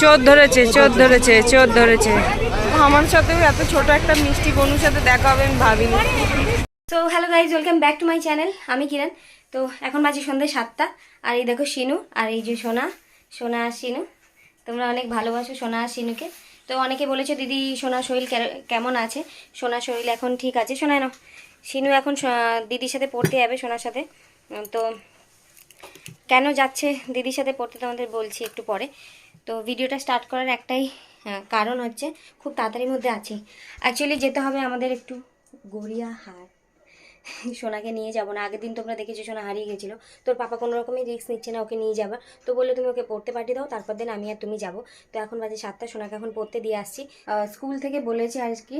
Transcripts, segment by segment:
চোর ধরেছে চোর ধরেছে চোর ধরেছে। আমার সাথেও এত ছোট একটা মিষ্টি বনুর সাথে দেখা হবে আমি ভাবিনি। তো hello guys welcome back to my channel আমি কিরণ। তো এখন বাজে সন্ধ্যে সাতটা। আর এই দেখো শিনু আর এই যে সোনা সোনা আর শিনু। তোমরা অনেক ভালোবাসো সোনা আর শিনুকে। তো অনেকে বলেছ দিদি সোনা শরীর কেমন আছে? সোনা শরীর এখন ঠিক আছে। শোনা না শিনু এখন স- দিদির সাথে পড়তে যাবে সোনার সাথে। তো কেন যাচ্ছে দিদির সাথে পড়তে তোমাদের বলছি একটু পরে। তো ভিডিওটা স্টার্ট করার একটাই কারণ হচ্ছে খুব তাড়াতাড়ির মধ্যে আছি। অ্যাকচুয়ালি যেতে হবে আমাদের একটু গড়িয়া হাট। সোনাকে নিয়ে যাব না। আগের দিন তোমরা দেখেছ সোনা হারিয়ে গেছিল। তোর পাপা কোনো রকমই রিস্ক নিচ্ছে না ওকে নিয়ে যাবা তো বলল তুমি ওকে পড়তে পাঠিয়ে দাও, তারপর দিন আমি আর তুমি যাব। তো এখন বাজে সাতটা, সোনাকে এখন পড়তে দিয়ে আসছি। স্কুল থেকে বলেছে আর কি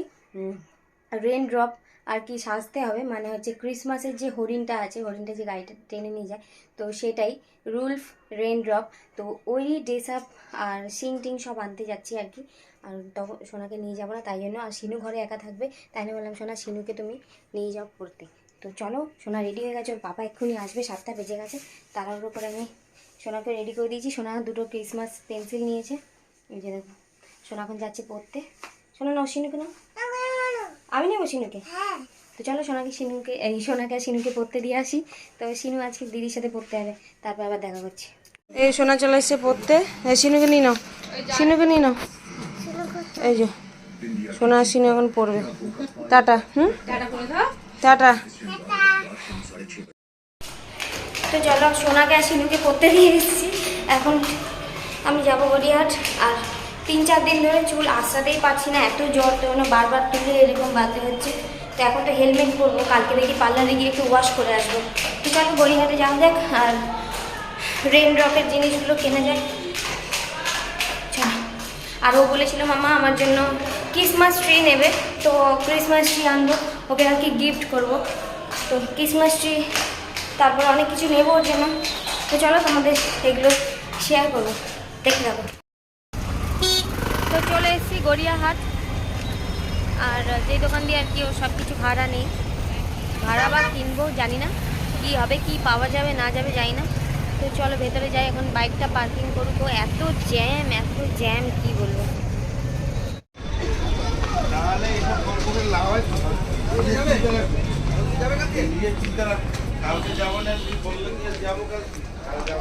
রেন ড্রপ আর কি সাজতে হবে মানে হচ্ছে ক্রিসমাসের যে হরিণটা আছে, হরিণটা যে গাড়িটা টেনে নিয়ে যায়, তো সেটাই রুলফ রেন ড্রপ তো ওই ড্রেস আপ আর সিং টিং সব আনতে যাচ্ছি আর কি, আর তখন সোনাকে নিয়ে যাব না, তাই জন্য, আর শিনু ঘরে একা থাকবে, তাই জন্য বললাম, সোনা শিনুকে তুমি নিয়ে যাও পড়তে তো চলো, সোনা রেডি হয়ে গেছে, ওর পাপা এক্ষুনি আসবে, সাতটা বেজে গেছে তার উপরে আমি সোনাকে রেডি করে দিয়েছি, সোনা দুটো ক্রিসমাস পেন্সিল নিয়েছে, এই যে দেখো, সোনা এখন যাচ্ছে পড়তে, সোনা নাও শিনুকে নাও। আমি নেব শিনুকে তো চলো সোনাকে শিনুকে এই সোনাকে আর শিনুকে পড়তে দিয়ে আসি। তো সিনু আজকে দিদির সাথে পড়তে যাবে তারপর আবার দেখা করছি। এই সোনা চলে এসছে পড়তে। এই সিনুকে নিয়ে নাও। সিনুকে নিয়ে নাও। এই যে সোনা সিনু এখন পড়বে। টাটা হুম? টাটা তো চলো সোনাকে আর শিনুকে পড়তে দিয়ে এসেছি। এখন আমি যাব গড়িয়াহাট আর তিন চার দিন ধরে চুল আশ্রাতেই পারছি না, এত জ্বর, তো বারবার তুলে এরকম বাঁধতে হচ্ছে। তো এখন তো হেলমেট পরবো, কালকে দেখি পার্লারে গিয়ে একটু ওয়াশ করে আসব। তো চলো গড়িয়াহাটে যাওয়া যাক, আর রেন ড্রপের জিনিসগুলো কেনা যায় আর ও বলেছিল, মামা, আমার জন্য ক্রিসমাস ট্রি নেবে। তো ক্রিসমাস ট্রি আনব, ওকে আর কি গিফট করব। তো ক্রিসমাস ট্রি তারপর অনেক কিছু নেব ওর জন্য তো চলো তোমাদের এগুলো শেয়ার করব। দেখে যাব তো চলে এসেছি গড়িয়াহাট। আর যেই দোকান দিয়ে আর কি ও সব কিছু ভাড়া নেই। ভাড়া বা কিনবো জানি না, কি হবে, কি পাওয়া যাবে, না যাবে জানি না। তো চলো ভেতরে যাই, এখন বাইকটা পার্কিং করুক ও এত জ্যাম এত জ্যাম, কি বলব। কালকে যাব না তুই বললে যাব কাল কাল যাব।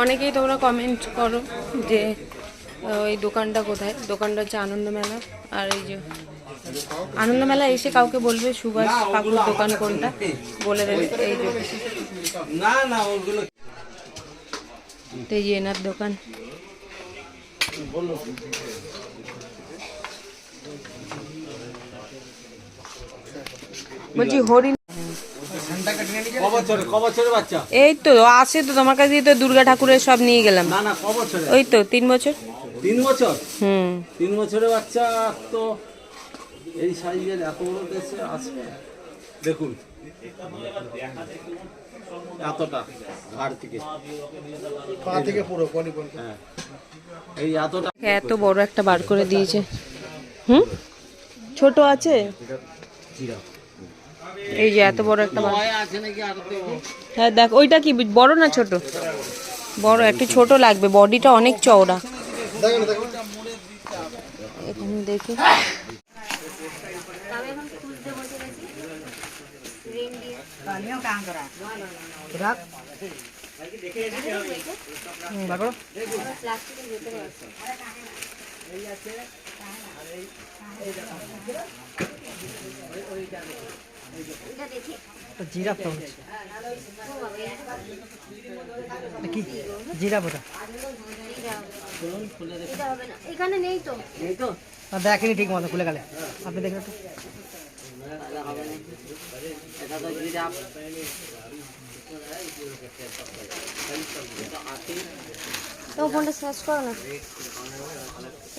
অনেকেই তোমরা কমেন্ট করো যে ওই দোকানটা কোথায়? দোকানটা হচ্ছে আনন্দমেলা। আর এই যে আনন্দমেলা এসে কাউকে বলবে সুভাষ কাকুর দোকান কোনটা? বলে দেবে এই যে। না না ওগুলো এই যে এনার দোকান। বলছি হরিণ এই তো আসে তো তোমার কাছে তো দুর্গা ঠাকুরের সব নিয়ে গেলাম। না না ওই তো তিন বছর। তিন বছর? হুম। তিন বছরের বাচ্চা তো এই সাইজের এত বড় দেশে আসবে দেখুন। এতটা ঘাড় থেকে। পা থেকে পুরো হ্যাঁ। এই এতটা। এত বড় একটা বার করে দিয়েছে। হুম? ছোট আছে? এই যে এত বড় একটা হ্যাঁ দেখ, ওইটা কি, বড় না ছোট? বড়, একটু ছোট লাগবে, বডিটা অনেক চওড়া। এখানে দেখি। প্লাস্টিকের ভেতরে আছে এটা দেখি জিরাফ তো হচ্ছে কি জিরাফ ওটা এটা হবে না এখানে নেই তো না দেখেনি ঠিক মতো খুলে গেলে আপনি দেখবেন একটু তো ফোনটা সার্চ করো না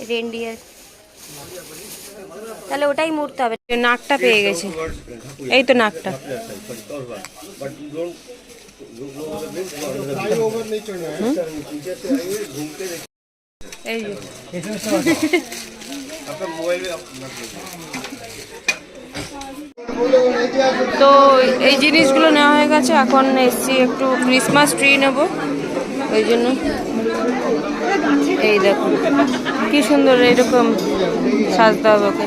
রেন্ডিয়ার তাহলে ওটাই মুড়তে হবে। নাকটা পেয়ে গেছে। এই তো নাকটা। তো এই জিনিসগুলো নেওয়া হয়ে গেছে। এখন এসছি একটু ক্রিসমাস ট্রি নেব। ওই জন্য। এই দেখো। কি সুন্দর এরকম সাজতে হবে ওকে।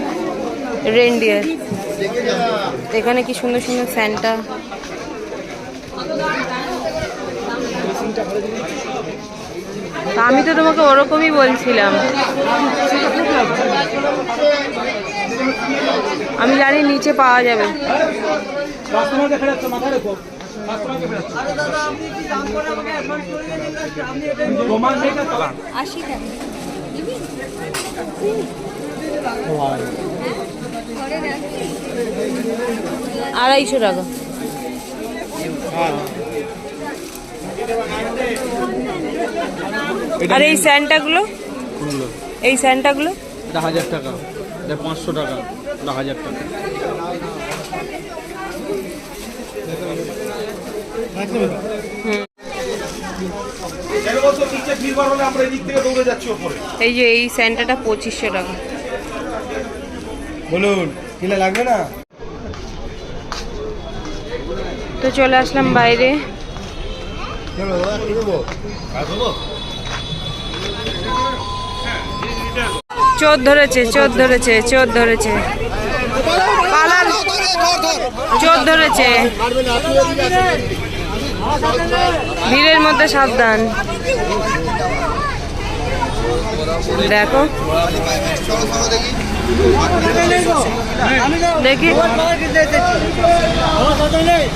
রেন্ডিয়ার এখানে কি সুন্দর সুন্দর স্যান্টা তা আমি তো তোমাকে ওরকমই বলছিলাম। আমি জানি নিচে পাওয়া যাবে। আশি টাকা আড়াইশো টাকা। আর এই স্যান্টাগুলো? এই স্যান্টাগুলো? এটা হাজার টাকা। এটা পাঁচশো টাকা। এটা হাজার টাকা। এই যে এই স্যান্টাটা পঁচিশশো টাকা। বলুন কিলে লাগবে না? তো চলে আসলাম বাইরে। চোর ধরেছে চোর ধরেছে চোর ধরেছে। পালার চোর ধরেছে। ভিড়ের মধ্যে সাবধান। দেখো। দেখি।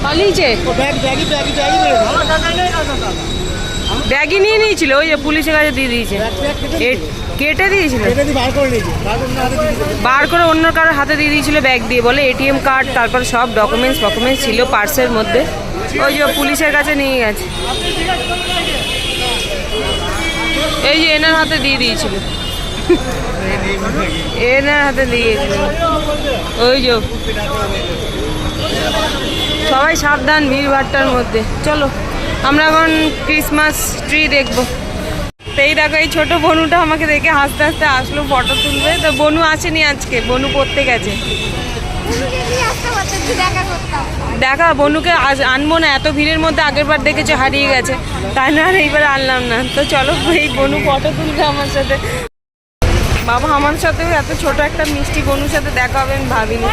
পালিয়েছে? ব্যাগই নিয়ে নিয়েছিল ওই যে পুলিশের কাছে দিয়ে দিয়েছে। কেটে দিয়েছিল। বার করে অন্য কারোর হাতে দিয়ে দিয়েছিল ব্যাগ দিয়ে বলে এটিএম কার্ড তারপর সব ডকুমেন্টস ফকুমেন্টস ছিল পার্সের মধ্যে। ওই যে পুলিশের কাছে নিয়ে গেছে। এই যে এনার হাতে দিয়ে দিয়েছিল। এনার হাতে দিয়েছিল। ওই যে। সবাই সাবধান ভিড় ভাট্টার মধ্যে। চলো। আমরা এখন ক্রিসমাস ট্রি দেখব। এই দেখো, এই ছোটো বনুটা আমাকে দেখে হাসতে হাসতে আসলো ফটো তুলবে। তো বনু আসেনি আজকে, বনু পড়তে গেছে। দেখা, বনুকে আজ আনব না, এত ভিড়ের মধ্যে আগের বার দেখেছ, হারিয়ে গেছে। তাই না, আর এইবার আনলাম না। তো চলো, এই বনু ফটো তুলবে আমার সাথে। বাবা, আমার সাথেও এত ছোট একটা মিষ্টি বনুর সাথে দেখা হবে, আমি ভাবিনি।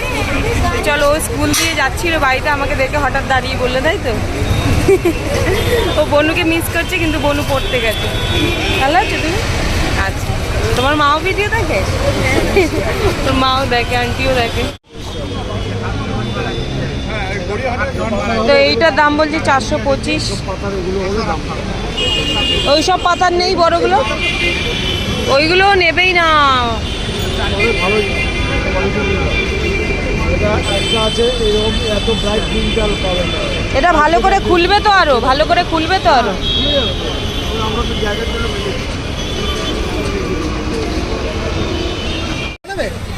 চলো, ও স্কুল দিয়ে যাচ্ছিল, বাড়িতে আমাকে দেখে হঠাৎ দাঁড়িয়ে বললে, তাই তো? ও বনুকে মিস করছে, কিন্তু বনু পড়তে গেছে। ভালো আছো তুমি? আচ্ছা। তোমার মাও ভিডিও দেখে? তোর মাও দেখে আন্টিও দেখে। তো এইটার দাম বলছি চারশো পঁচিশ। ওই সব পাতার নেই বড়গুলো? ওইগুলো নেবেই না। এটা ভালো করে খুলবে তো আরও, ভালো করে খুলবে তো আরও।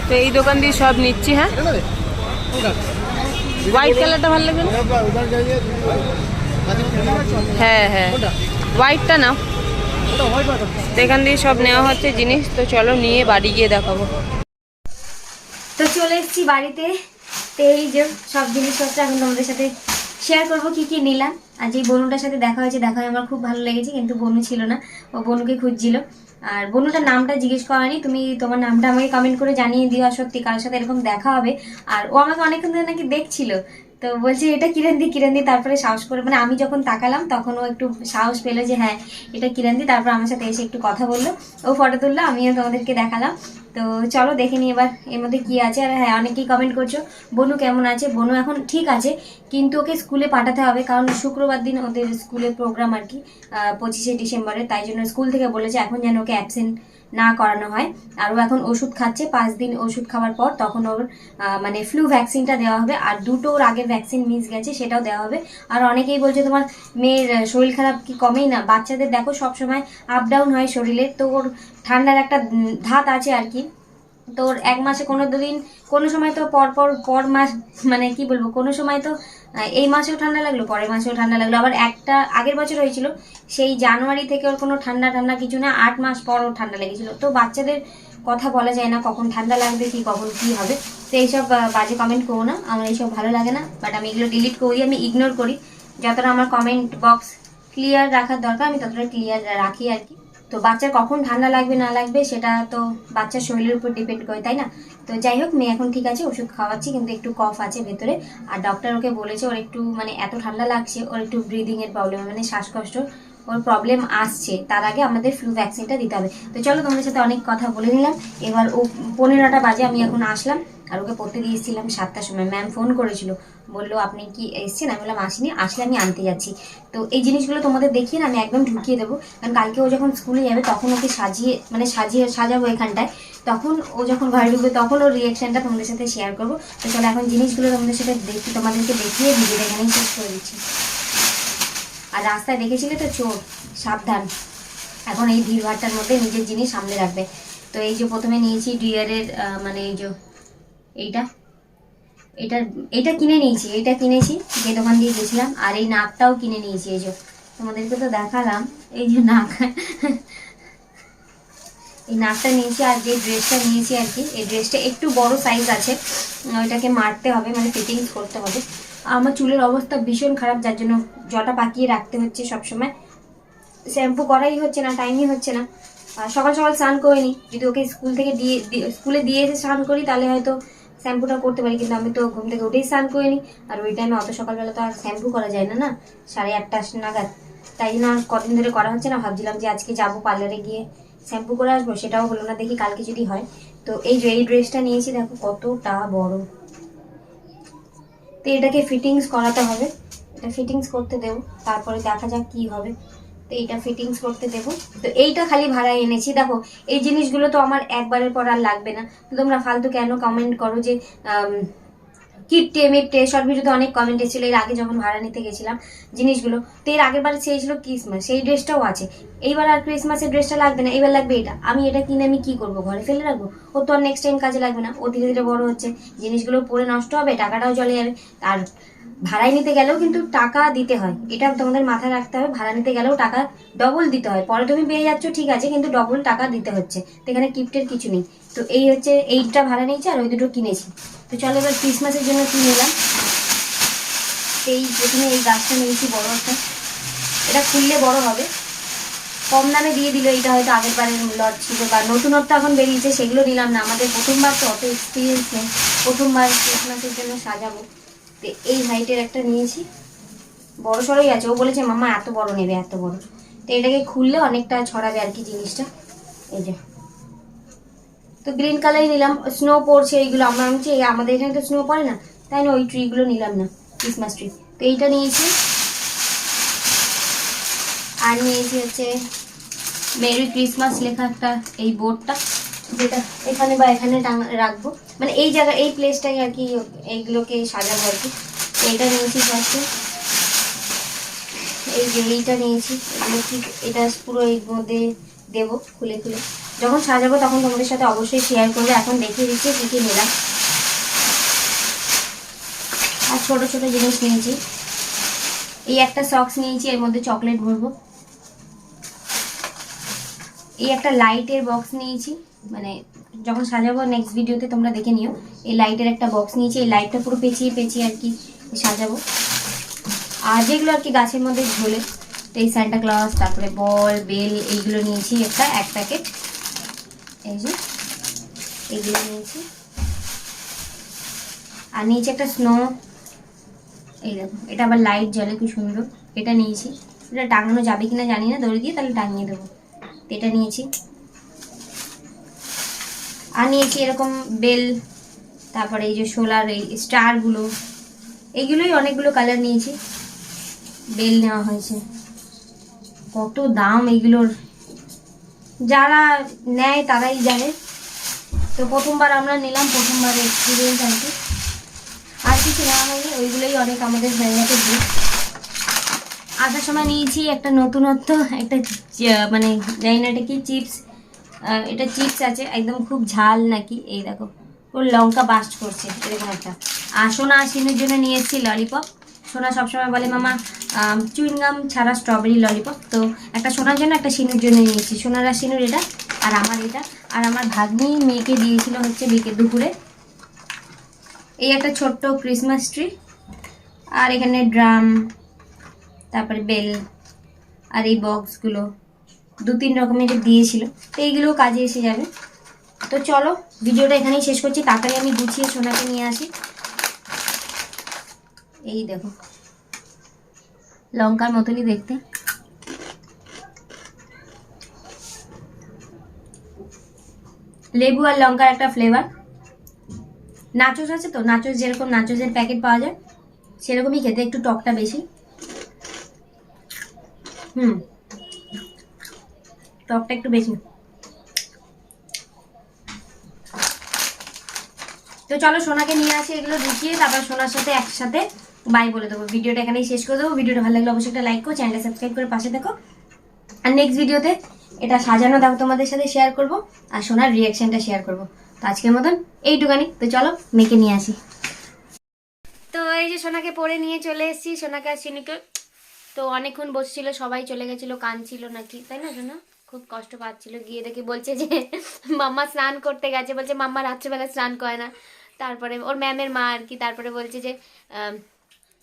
তো এই দোকান দিয়ে সব নিচ্ছি হ্যাঁ? হোয়াইট কালারটা ভালো লাগবে? হ্যাঁ হ্যাঁ। হোয়াইটটা না তো এখান দিয়ে সব নেওয়া হচ্ছে জিনিস, তো চলো নিয়ে বাড়ি গিয়ে দেখাবো। তো চলে এসেছি বাড়িতে। তো এই যে সব জিনিসপত্র এখন তোমাদের সাথে শেয়ার করব কি কি নিলাম। আর যে বনুটার সাথে দেখা হয়েছে, দেখা হয়ে আমার খুব ভালো লেগেছে, কিন্তু বনু ছিল না। ও বনুকে খুঁজছিল। আর বনুটার নামটা জিজ্ঞেস করানি তুমি তোমার নামটা আমাকে কমেন্ট করে জানিয়ে দিও সত্যি কারোর সাথে এরকম দেখা হবে। আর ও আমাকে অনেকক্ষণ ধরে নাকি দেখছিল। তো বলছে, এটা কিরেন্দি কিরেন্দি তারপরে সাহস করে মানে আমি যখন তাকালাম তখন ও একটু সাহস পেল যে হ্যাঁ এটা কিরেন্দি তারপর আমার সাথে এসে একটু কথা বলল, ও ফটো তুললো, আমিও তোমাদেরকে দেখালাম। তো তো চলো দেখে নিই এবার এর মধ্যে কি আছে। আর হ্যাঁ অনেকেই কমেন্ট করছ, বনু কেমন আছে? বনু এখন ঠিক আছে, কিন্তু ওকে স্কুলে পাঠাতে হবে, কারণ শুক্রবার দিন ওদের স্কুলে প্রোগ্রাম আর কি পঁচিশে ডিসেম্বরে, তাই জন্য স্কুল থেকে বলেছে এখন যেন ওকে অ্যাবসেন্ট না করানো হয়। আর ও এখন ওষুধ খাচ্ছে। পাঁচ দিন ওষুধ খাওয়ার পর তখন ওর মানে ফ্লু ভ্যাকসিনটা দেওয়া হবে। আর দুটো ওর আগের ভ্যাকসিন মিস গেছে, সেটাও দেওয়া হবে। আর অনেকেই বলছে তোমার মেয়ের শরীর খারাপ কি কমেই না? বাচ্চাদের দেখো, সব সময় আপ ডাউন হয় শরীরে। তো ওর ঠান্ডার একটা ধাত আছে আর কি। তো ওর এক মাসে কোনো দিন, কোনো সময় তো পর পর মাস মানে কি বলব? কোনো সময় তো এই মাসেও ঠান্ডা লাগল, পরের মাসেও ঠান্ডা লাগল। আবার একটা আগের বছর হয়েছিল, সেই জানুয়ারি থেকে ওর কোনো ঠান্ডা ঠান্ডা কিছু না, আট মাস পর ওর ঠান্ডা লেগেছিল। তো বাচ্চাদের কথা বলা যায় না কখন ঠান্ডা লাগবে, কি, কখন কি হবে। তো এইসব বাজে কমেন্ট করো না, আমার এইসব ভালো লাগে না। বাট আমি এগুলো ডিলিট করি, আমি ইগনোর করি। যতটা আমার কমেন্ট বক্স ক্লিয়ার রাখার দরকার, আমি ততটা ক্লিয়ার রাখি আর কি। তো বাচ্চা কখন ঠান্ডা লাগবে, না লাগবে, সেটা তো বাচ্চার শরীরের উপর ডিপেন্ড করে, তাই না? তো যাই হোক, মেয়ে এখন ঠিক আছে, ওষুধ খাওয়াচ্ছি, কিন্তু একটু কফ আছে ভেতরে। আর ডক্টর ওকে বলেছে, ওর একটু মানে এত ঠান্ডা লাগছে, ওর একটু ব্রিদিংয়ের প্রবলেম মানে শ্বাসকষ্ট। ওর প্রবলেম আসছে, তার আগে আমাদের ফ্লু ভ্যাকসিনটা দিতে হবে। তো চলো তোমাদের সাথে অনেক কথা বলে নিলাম। এবার ও পনেরোটা বাজে, আমি এখন আসলাম। আর ওকে পড়তে দিয়েছিলাম সাতটার সময়। ম্যাম ফোন করেছিল। বলল, আপনি কি এসছেন? আমি বললাম, আসিনি, আসলে আমি আনতে যাচ্ছি। তো এই জিনিসগুলো তোমাদের দেখিয়ে আমি একদম ঢুকিয়ে দেবো। কারণ কালকে ও যখন স্কুলে যাবে, তখন ওকে সাজিয়ে মানে সাজিয়ে সাজাবো এখানটায়। তখন ও যখন ঘরে ঢুকবে, তখন ওর রিয়াকশনটা তোমাদের সাথে শেয়ার করব। তো চলো, এখন জিনিসগুলো তোমাদের সাথে দেখি, তোমাদেরকে দেখিয়ে ভিডিওটা এখানেই শেষ করে দিচ্ছি। আর রাস্তায় দেখেছিলে তো চোর? সাবধান। এখন এই ভিড়ভাড়টার মধ্যে নিজের জিনিস সামনে রাখবে। তো এই যে প্রথমে নিয়েছি ডিয়ারের মানে এই যে এইটা। এটা এটা কিনে নিয়েছি, এটা কিনেছি, যে দোকান দিয়ে গেছিলাম, আর এই নাকটাও কিনে নিয়েছি, এই যে। তোমাদেরকে তো দেখালাম, এই যে নাক। এই নাকটা নিয়েছি আর যে ড্রেসটা নিয়েছি আর কি, এই ড্রেসটা একটু বড় সাইজ আছে, ওইটাকে মারতে হবে মানে ফিটিংস করতে হবে। আমার চুলের অবস্থা ভীষণ খারাপ, যার জন্য জটা পাকিয়ে রাখতে হচ্ছে সবসময়। শ্যাম্পু করাই হচ্ছে না, টাইমই হচ্ছে না। সকাল সকাল স্নান করে নিই। যদি ওকে স্কুল থেকে দিয়ে স্কুলে দিয়ে এসে স্নান করি, তাহলে হয়তো শ্যাম্পুটা করতে পারি। কিন্তু আমি তো ঘুম থেকে উঠেই স্নান করে নিই। আর ওই টাইমে অত সকালবেলা তো আর শ্যাম্পু করা যায় না না? সাড়ে আটটা নাগাদ। তাই জন্য আর কদিন ধরে করা হচ্ছে না। ভাবছিলাম যে আজকে যাব পার্লারে গিয়ে শ্যাম্পু করে আসব। সেটাও হলো না, দেখি কালকে যদি হয়। তো এই যে, এই ড্রেসটা নিয়েছি, দেখো কতটা বড়। তো এটাকে ফিটিংস করাতে হবে। এটা ফিটিংস করতে দেবো, তারপরে দেখা যাক কি হবে। তো এইটা ফিটিংস করতে দেবো। তো এইটা খালি ভাড়ায় এনেছি। দেখো, এই জিনিসগুলো তো আমার একবারের পর আর লাগবে না। তোমরা ফালতু কেন কমেন্ট করো যে কিপটে মিপটে শর্ট ভিডিওতে অনেক কমেন্ট এসেছিল। এর আগে যখন ভাড়া নিতে গেছিলাম জিনিসগুলো, তো এর আগের বার চেয়েছিল ক্রিসমাস সেই ড্রেসটাও আছে। এইবার আর ক্রিসমাসের ড্রেসটা লাগবে না এবার লাগবে এটা। আমি এটা কিনে আমি কী করব, ঘরে ফেলে রাখব? ও তো আর নেক্সট টাইম কাজে লাগবে না। ও ধীরে ধীরে বড় হচ্ছে, জিনিসগুলো পরে নষ্ট হবে, টাকাটাও চলে যাবে। আর ভাড়ায় নিতে গেলেও কিন্তু টাকা দিতে হয়। এটা তোমাদের মাথায় রাখতে হবে, ভাড়া নিতে গেলেও টাকা ডবল দিতে হয়। পরে তুমি পেয়ে যাচ্ছ, ঠিক আছে, কিন্তু ডবল টাকা দিতে হচ্ছে। এখানে কিপ্টের কিছু নেই। তো এই হচ্ছে এইটা ভাড়া নিয়েছি আর ওই দুটো কিনেছি। তো চলো এবার ক্রিসমাসের জন্য কি নিলাম? এই প্রথমে এই গাছটা নিয়েছি, বড় একটা। এটা খুললে বড় হবে। কম দামে দিয়ে দিল এটা হয়তো আগের বারের লট ছিল বা নতুনত্ব এখন বেরিয়েছে, সেগুলো নিলাম না। আমাদের প্রথমবার তো অত এক্সপিরিয়েন্স নেই। প্রথমবার ক্রিসমাসের জন্য সাজাবো। তো এই হাইটের একটা নিয়েছি। বড় সড়োই আছে। ও বলেছে মামা এত বড় নেবে এত বড়। তো এটাকে খুললে অনেকটা ছড়াবে আর কি জিনিসটা। এই যে। তো গ্রিন কালারই নিলাম। স্নো পড়ছে এইগুলো। আমরা আমি বলছি, আমাদের এখানে তো স্নো পড়ে না। তাই না ওই ট্রিগুলো নিলাম না ক্রিসমাস ট্রি। তো এইটা নিয়েছি। আর নিয়েছি হচ্ছে মেরি ক্রিসমাস লেখা একটা এই বোর্ডটা। যেটা এখানে বা এখানে রাখব। মানে এই জায়গা এই প্লেসটাকে আর কি এইগুলোকে সাজাবো আর কি। এইটা নিয়েছি ফার্স্টে এই যে এইটা নিয়েছি। এগুলো ঠিক এটা পুরো এর মধ্যে দেবো, খুলে খুলে। যখন সাজাবো তখন তোমাদের সাথে অবশ্যই শেয়ার করব। এখন দেখিয়ে দিচ্ছি কী কী নিলাম। আর ছোটো ছোটো জিনিস নিয়েছি। এই একটা সক্স নিয়েছি, এর মধ্যে চকলেট ভরবো। এই একটা লাইটের বক্স নিয়েছি। মানে যখন সাজাবো নেক্সট ভিডিওতে তোমরা দেখে নিও। এই লাইটের একটা বক্স নিয়েছি। এই লাইটটা পুরো পেঁচিয়ে পেঁচিয়ে আর কি সাজাবো। আর যেগুলো আর কি গাছের মধ্যে ঝোলে, এই সান্টা ক্লজ তারপরে বল, বেল, এইগুলো নিয়েছি একটা, এক প্যাকেট এই যে, এইগুলো নিয়েছি। আর নিয়েছি একটা স্নো এই দেখো, এটা আবার লাইট জ্বলে খুব সুন্দর। এটা নিয়েছি। এটা টাঙানো যাবে কিনা জানি না, দড়ি দিয়ে তাহলে টাঙিয়ে দেবো। এটা নিয়েছি। আর নিয়েছি এরকম বেল, তারপরে এই যে সোলার, এই স্টারগুলো এইগুলোই অনেকগুলো কালার নিয়েছি। বেল নেওয়া হয়েছে। কত দাম এইগুলোর যারা নেয় তারাই জানে। তো প্রথমবার আমরা নিলাম, প্রথমবার এক্সপিরিয়েন্স আর কি। আর কিছু নেওয়া হয়নি, ওইগুলোই অনেক আমাদের গেছে gift। আসার সময় নিয়েছি একটা নতুনত্ব, একটা মানে জানি না এটা কি, চিপস এটা চিপস আছে, একদম খুব ঝাল নাকি, এই দেখো ওর লঙ্কা বাস্ট করছে, এরকম একটা। আর সোনা সিনুর জন্য নিয়ে এসেছি ললিপপ সোনা সবসময় বলে, মামা চুইংগাম ছাড়া স্ট্রবেরি ললিপপ তো একটা সোনার জন্য, একটা সিনুর জন্য নিয়েছি সোনার আর সিনুর এটা, আর আমার এটা। আর আমার ভাগ্নি মেয়েকে দিয়েছিল হচ্ছে বিকেল দুপুরে। এই একটা ছোট্ট ক্রিসমাস ট্রি আর এখানে ড্রাম তারপরে বেল আর এই বক্সগুলো দু তিন রকমের দিয়েছিল, তো এইগুলোও কাজে এসে যাবে। তো চলো, ভিডিওটা এখানেই শেষ করছি, তাড়াতাড়ি আমি গুছিয়ে সোনাকে নিয়ে আসি। এই দেখো, লঙ্কার মতনই দেখতে। লেবু আর লঙ্কার একটা ফ্লেভার নাচোস আছে তো? নাচোস যেরকম নাচোসের প্যাকেট পাওয়া যায়, সেরকমই খেতে, একটু টকটা বেশি। হুম। টকটা একটু বেশি তো চলো সোনাকে নিয়ে আসি এগুলো ঢুকিয়ে তারপর সোনার সাথে একসাথে বাই বলে দেবো। ভিডিওটা এখানেই শেষ করে দেবো। ভিডিওটা ভালো লাগলে অবশ্যই একটা লাইক করো চ্যানেলটা সাবস্ক্রাইব করে পাশে দেখো আর নেক্সট ভিডিওতে এটা সাজানো দাও তোমাদের সাথে শেয়ার করব, আর সোনার রিয়াকশনটা শেয়ার করব। তো আজকের মতন এইটুকানি। তো চলো মেয়েকে নিয়ে আসি। তো এই যে সোনাকে পরে নিয়ে চলে এসেছি, সোনাকে আর সিনুকে তো অনেকক্ষণ বসছিল, সবাই চলে গেছিল, কাঁদছিল নাকি, তাই না সোনা? খুব কষ্ট পাচ্ছিল, গিয়ে দেখি বলছে যে, মাম্মা স্নান করতে গেছে, বলছে মাম্মা রাত্রেবেলা স্নান করে না। তারপরে ওর ম্যামের মা আর কি, তারপরে বলছে যে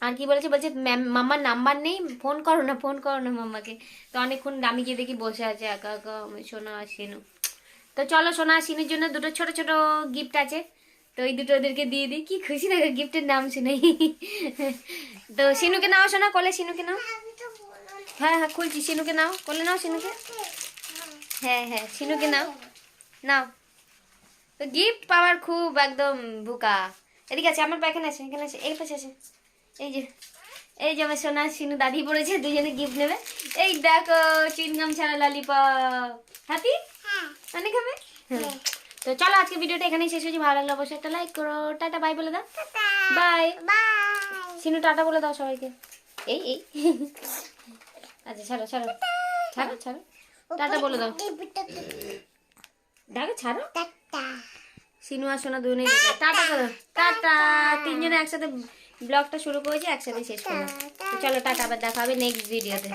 আর কি বলেছে, বলছে, ম্যাম, মাম্মার নাম্বার নেই? ফোন করো না, ফোন করো না মাম্মাকে। তো অনেকক্ষণ আমি গিয়ে দেখি বসে আছে, একা একা সোনা আর তো চলো সোনা সিনুর জন্য দুটো ছোট ছোট গিফট আছে। তো এই দুটো ওদেরকে দিয়ে দিই। কি খুশি লাগে গিফটের নাম শুনে তো সিনুকে নাও সোনা, কোলে সিনুকে নাও। হ্যাঁ হ্যাঁ খুলছি। সিনুকে নাও। কোলে নাও সিনুকে? হ্যাঁ হ্যাঁ সিনুকে নাও। নাও। তো গিফট পাওয়ার খুব একদম বুকা। এদিকে আছে আমার এখানে আছে এখানে আছে এই পাশে আছে। এই যে এই যে আমার সোনা সিনু দাদি পড়েছে দুজনে গিফট নেবে। এই দেখো চিনগাম ছাড়া ললিপপ হ্যাপি অনেক হবে? হ্যাঁ। তো চলো আজকে ভিডিওটা এখানেই শেষ হয়েছে। ভালো লাগলে অবশ্যই একটা লাইক করো। টাটা বাই বলে দাও। বাই সিনু টাটা বলে দাও সবাইকে। এই এই। আচ্ছা ছাড়ো ছাড়ো। ছাড়ো ছাড়ো। টাটা বলে দাও। দেখো ছাড়ো। সিনু আর সোনা দুজনে টাটা করো টাটা। তিনজনে একসাথে ব্লগটা শুরু করেছি একসাথে শেষ করো চলো টাটা। আবার দেখা হবে নেক্সট ভিডিওতে